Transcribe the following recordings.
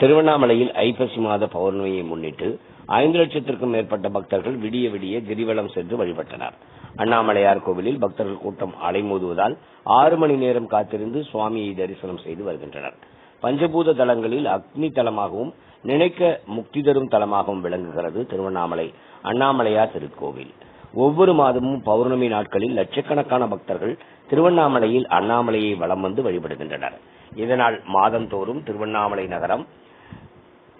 திருவண்ணாமலையில் ஐப்பசி மாத பௌர்ணமியை முன்னிட்டு ஐந்து லட்சத்திற்கும் மேற்பட்ட பக்தர்கள் விடிய விடிய கிரிவலம் சென்று வழிபட்டனர். அண்ணாமலையார் கோவிலில் பக்தர்கள் கூட்டம் அலைமோதுவதால் ஆறு மணி நேரம் காத்திருந்து சுவாமியை தரிசனம் செய்து வருகின்றனர். பஞ்சபூத தலங்களில் அக்னி தலமாகவும் நினைக்க முக்தி தரும் தலமாகவும் விளங்குகிறது திருவண்ணாமலை அண்ணாமலையார் திருக்கோவில். ஒவ்வொரு மாதமும் பௌர்ணமி நாட்களில் லட்சக்கணக்கான பக்தர்கள் திருவண்ணாமலையில் அண்ணாமலையை வலம் வந்து வழிபடுகின்றனர். இதனால் மாதந்தோறும் திருவண்ணாமலை நகரம்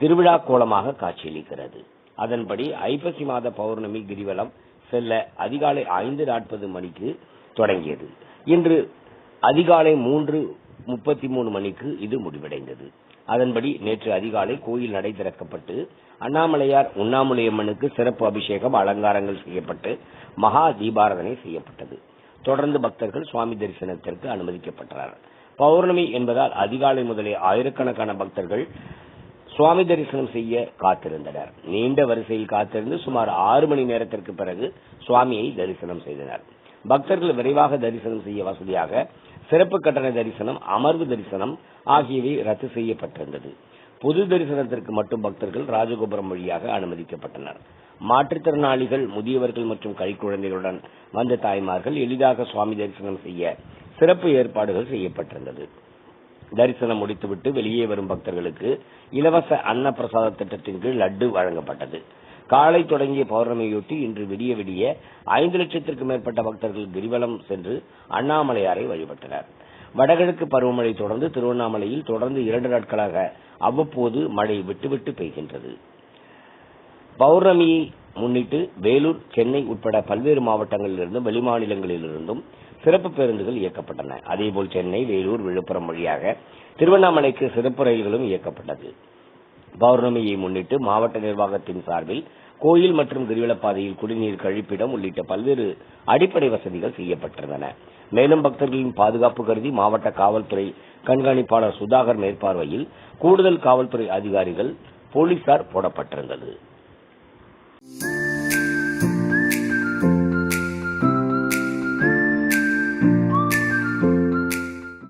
திருவிழா கோலமாக காட்சியளிக்கிறது. அதன்படி ஐப்பசி மாத பௌர்ணமி கிரிவலம் செல்ல அதிகாலை ஐந்து நாற்பது மணிக்கு தொடங்கியது. இன்று அதிகாலை மூன்று முப்பத்தி மூணு மணிக்கு இது முடிவடைந்தது. அதன்படி நேற்று அதிகாலை கோயில் நடை திறக்கப்பட்டு அண்ணாமலையார் உண்ணாமுலையம்மனுக்கு சிறப்பு அபிஷேகம் அலங்காரங்கள் செய்யப்பட்டு மகா தீபாரதனை செய்யப்பட்டது. தொடர்ந்து பக்தர்கள் சுவாமி தரிசனத்திற்கு அனுமதிக்கப்பட்டனர். பௌர்ணமி என்பதால் அதிகாலை முதலே ஆயிரக்கணக்கான பக்தர்கள் சுவாமி தரிசனம் செய்ய காத்திருந்தனர். நீண்ட வரிசையில் காத்திருந்து சுமார் ஆறு மணி நேரத்திற்கு பிறகு சுவாமியை தரிசனம் செய்தனர். பக்தர்கள் விரைவாக தரிசனம் செய்ய வசதியாக சிறப்பு கட்டண தரிசனம் அமர்வு தரிசனம் ஆகியவை ரத்து செய்யப்பட்டிருந்தது. பொது தரிசனத்திற்கு மட்டும் பக்தர்கள் ராஜகோபுரம் வழியாக அனுமதிக்கப்பட்டனர். மாற்றுத்திறனாளிகள் முதியவர்கள் மற்றும் கைக்குழந்தைகளுடன் வந்த தாய்மார்கள் எளிதாக சுவாமி தரிசனம் செய்ய சிறப்பு ஏற்பாடுகள் செய்யப்பட்டிருந்தது. தரிசனம் முடித்துவிட்டு வெளியே வரும் பக்தர்களுக்கு இலவச அன்ன பிரசாத திட்டத்தின் கீழ் லட்டு வழங்கப்பட்டது. காலை தொடங்கிய பௌர்ணமியொட்டி இன்று விடிய விடிய ஐந்து லட்சத்திற்கும் மேற்பட்ட பக்தர்கள் கிரிவலம் சென்று அண்ணாமலையாரை வழிபட்டனர். வடகிழக்கு பருவமழை தொடர்ந்து திருவண்ணாமலையில் தொடர்ந்து இரண்டு நாட்களாக அவ்வப்போது மழை விட்டுவிட்டு பெய்கின்றது. பௌர்ணமியை முன்னிட்டு வேலூர் சென்னை உட்பட பல்வேறு மாவட்டங்களிலிருந்தும் வெளிமாநிலங்களிலிருந்தும் சிறப்பு பேருந்துகள் இயக்கப்பட்டன. அதேபோல் சென்னை வேலூர் விழுப்புரம் வழியாக திருவண்ணாமலைக்கு சிறப்பு ரயில்களும் இயக்கப்பட்டது. பௌர்ணமியை முன்னிட்டு மாவட்ட நிர்வாகத்தின் சார்பில் கோயில் மற்றும் கிரிவலப்பாதையில் குடிநீர் கழிப்பிடம் உள்ளிட்ட பல்வேறு அடிப்படை வசதிகள் செய்யப்பட்டிருந்தன. மேலும் பக்தர்களின் பாதுகாப்பு கருதி மாவட்ட காவல்துறை கண்காணிப்பாளர் சுதாகர் மேற்பார்வையில் கூடுதல் காவல்துறை அதிகாரிகள் போலீசார் போடப்பட்டிருந்தது.